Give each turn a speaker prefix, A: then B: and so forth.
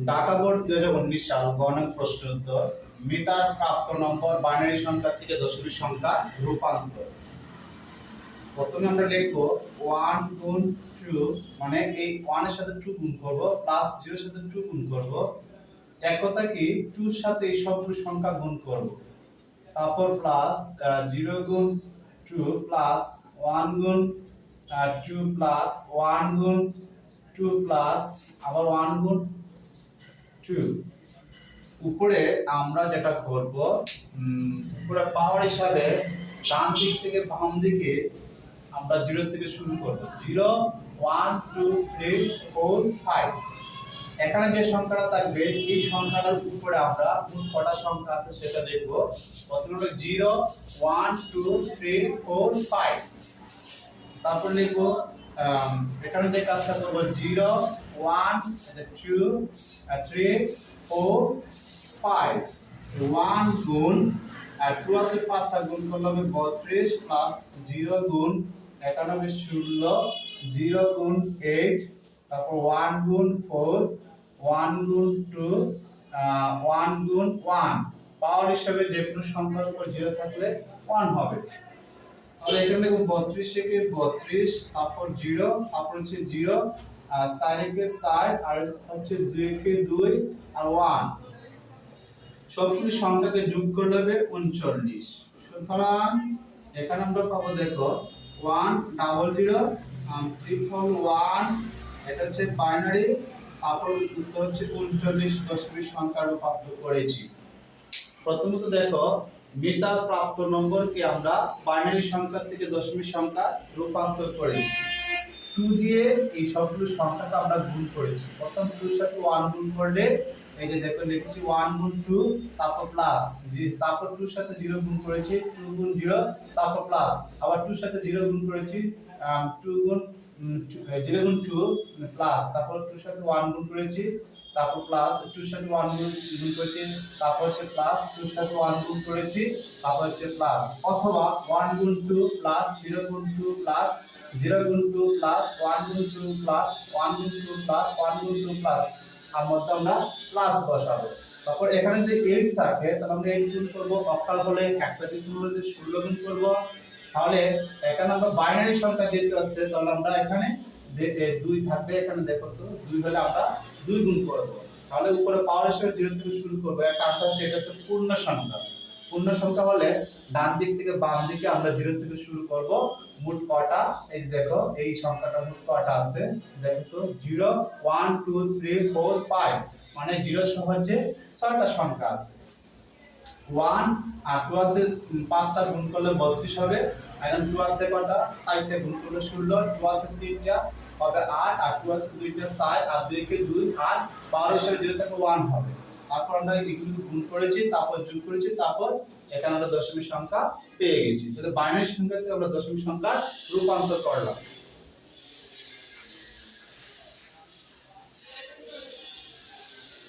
A: Dhaka board দুই হাজার উনিশ সাল গণক প্রশ্ন উত্তর মিতার প্রাপ্ত নম্বর বাইনারি সংখ্যা থেকে দশমিক সংখ্যা রূপান্তর। প্রথমে আমরা লিখব ওয়ান গুণ টু মানে এই ওয়ানের সাথে টু গুণ করব প্লাস জিরোর সাথে টু গুণ করব। এক কথা কি? টুর সাথে এই সবগুলো সংখ্যা গুণ করব। তারপর প্লাস জিরো গুণ টু প্লাস ওয়ান গুণ টু প্লাস ওয়ান গুণ টু প্লাস আবার ওয়ান গুণ টু উপরে আমরা যেটা করব উপরে পাওয়ার হিসাবে ডান দিক থেকে বাম দিকে আমরা জিরো থেকে শুরু করব। Zero one two three four five এখানে যে সংখ্যাটা থাকবে, এই সংখ্যাটার উপরে আমরা মোট কটা সংখ্যা আছে সেটা দেখব। প্রথমে হলো zero one two three four five তারপর লিখব এখানে যে কাজটা করব zero one two three four five one গুণ, আর টু আছে, পাঁচটা গুণ করলে হবে বত্রিশ প্লাস জিরো গুণ একানব্বই, ষোলো জিরো গুণ এইট তারপর ওয়ান গুণ ফোর ওয়ান গুণ টু ওয়ান গুণ ওয়ান পাওয়ার হিসাবে যে কোনো সংখ্যার উপর জিরো থাকলে ওয়ান হবে। তাহলে এখানে দেখো বত্রিশ থেকে বত্রিশ, তারপর জিরো, তারপর হচ্ছে জিরো, আর চার একে চার আর হচ্ছে দুই একে দুই, আর ওয়ান। সবগুলি সংখ্যাকে যোগ করলে হবে উনচল্লিশ। সুতরাং এখানে আমরা পাবো দেখো, one double zero triple one, এটা হচ্ছে বাইনারি, তারপর উত্তর হচ্ছে উনচল্লিশ, দশমিক সংখ্যা রূপান্তর করেছি। প্রথমত দেখো মিতার প্রাপ্ত নম্বরকে আমরা বাইনারি সংখ্যা থেকে দশমিক সংখ্যা রূপান্তর করেছি টু দিয়ে এই সবগুলো সংখ্যাকে আমরা গুণ করেছি। প্রথম টুর সাথে ওয়ান গুণ করলে, এই যে দেখো লিখছি ওয়ান গুণ টু তারপর প্লাস তারপর টুর সাথে জিরো গুণ করেছি টু গুণ জিরো তারপর প্লাস আবার টুর সাথে জিরো গুণ করেছি টু গুণ জিরো গুণ টু প্লাস তারপর টুর সাথে ওয়ান গুণ করেছি তারপর প্লাস টুর সাথে ওয়ান গুণ করেছি, তারপর হচ্ছে প্লাস টুর সাথে ওয়ান গুণ করেছি, তারপর হচ্ছে প্লাস অথবা ওয়ান গুণ টু প্লাস জিরো গুণ টু প্লাস জিরো গুণ টু প্লাস ওয়ান গুণ টু প্লাস ওয়ান গুণ টু প্লাস ওয়ান গুণ টু প্লাস আর মধ্যে আমরা প্লাস বসাবো। তারপর এখানে যে এইট থাকে, তাহলে আমরা এইট গুণ করব। অক্টাল হলে একটা ডিসিমাল হলে ষোলো গুণ করব। তাহলে এখানে আমরা বাইনারি সংখ্যা যেহেতু আসছে, তাহলে আমরা এখানে দুই থাকবে। এখানে দেখো তো, দুই হলে আমরা দুই গুণ করব। তাহলে উপরে পাওয়ার হিসেবে জিরো থেকে শুরু করব। এক আনসার হচ্ছে এটা হচ্ছে পূর্ণ সংখ্যা। পূর্ণ সংখ্যা হলে ডান দিক থেকে বাম দিকে আমরা জিরো থেকে শুরু করব। মোট কটা? এই দেখো, এই সংখ্যাটা মোট কটা আছে? দেখো তো zero one two three four five মানে জিরো সহ হচ্ছে ছয়টা সংখ্যা আছে। ওয়ান আর টু আছে, পাঁচটা গুণ করলে বত্রিশ হবে। এখন টু আছে কটা? সাইডটা গুণ করলে ষোলো। টু আছে তিনটা। হবে আট, আর টু আছে দুইটা সাত, আর দুইকে দুই, আর বারো হিসাবে জিরো থেকে ওয়ান হবে। তারপর আমরা এগুলো গুণ করেছি, তারপর যোগ করেছি, তারপর এখানে আমরা দশমিক সংখ্যা পেয়ে গেছি। তাহলে বাইনারি সংখ্যাতে আমরা দশমিক সংখ্যা রূপান্তর করলাম।